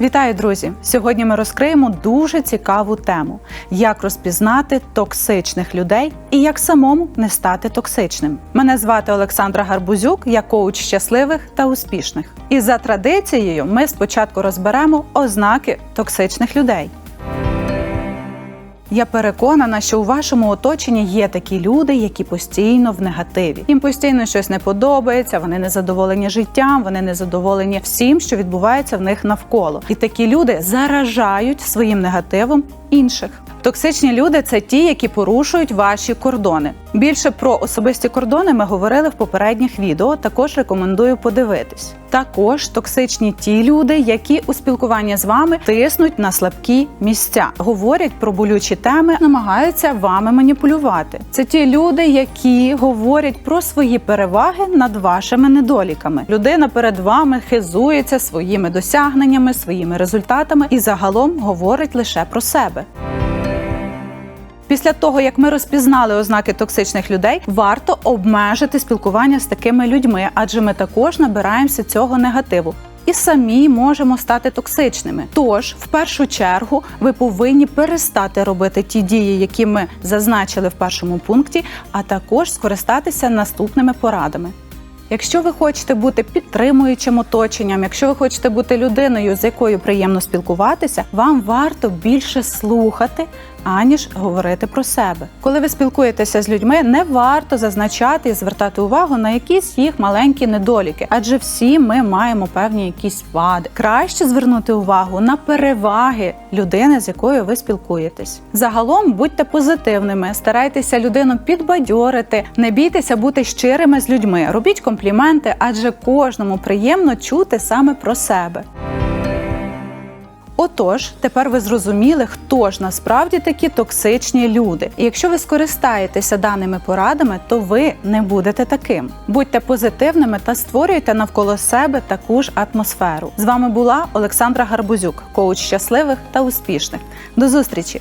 Вітаю, друзі! Сьогодні ми розкриємо дуже цікаву тему: як розпізнати токсичних людей і як самому не стати токсичним. Мене звати Олександра Гарбузюк, я коуч щасливих та успішних. І за традицією ми спочатку розберемо ознаки токсичних людей. Я переконана, що у вашому оточенні є такі люди, які постійно в негативі. Їм постійно щось не подобається, вони не задоволені життям, вони не задоволені всім, що відбувається в них навколо. І такі люди заражають своїм негативом інших. Токсичні люди це ті, які порушують ваші кордони. Більше про особисті кордони ми говорили в попередніх відео. Також рекомендую подивитись. Також токсичні ті люди, які у спілкуванні з вами тиснуть на слабкі місця, говорять про болючі теми, намагаються вами маніпулювати. Це ті люди, які говорять про свої переваги над вашими недоліками. Людина перед вами хизується своїми досягненнями, своїми результатами і загалом говорить лише про себе. Після того, як ми розпізнали ознаки токсичних людей, варто обмежити спілкування з такими людьми, адже ми також набираємося цього негативу. І самі можемо стати токсичними. Тож, в першу чергу, ви повинні перестати робити ті дії, які ми зазначили в першому пункті, а також скористатися наступними порадами. Якщо ви хочете бути підтримуючим оточенням, якщо ви хочете бути людиною, з якою приємно спілкуватися, вам варто більше слухати, аніж говорити про себе. Коли ви спілкуєтеся з людьми, не варто зазначати і звертати увагу на якісь їх маленькі недоліки, адже всі ми маємо певні якісь вади. Краще звернути увагу на переваги людини, з якою ви спілкуєтесь. Загалом будьте позитивними, старайтеся людину підбадьорити, не бійтеся бути щирими з людьми, робіть компліменти, адже кожному приємно чути саме про себе. Отож, тепер ви зрозуміли, хто ж насправді такі токсичні люди. І якщо ви скористаєтеся даними порадами, то ви не будете таким. Будьте позитивними та створюйте навколо себе таку ж атмосферу. З вами була Олександра Гарбузюк, коуч щасливих та успішних. До зустрічі!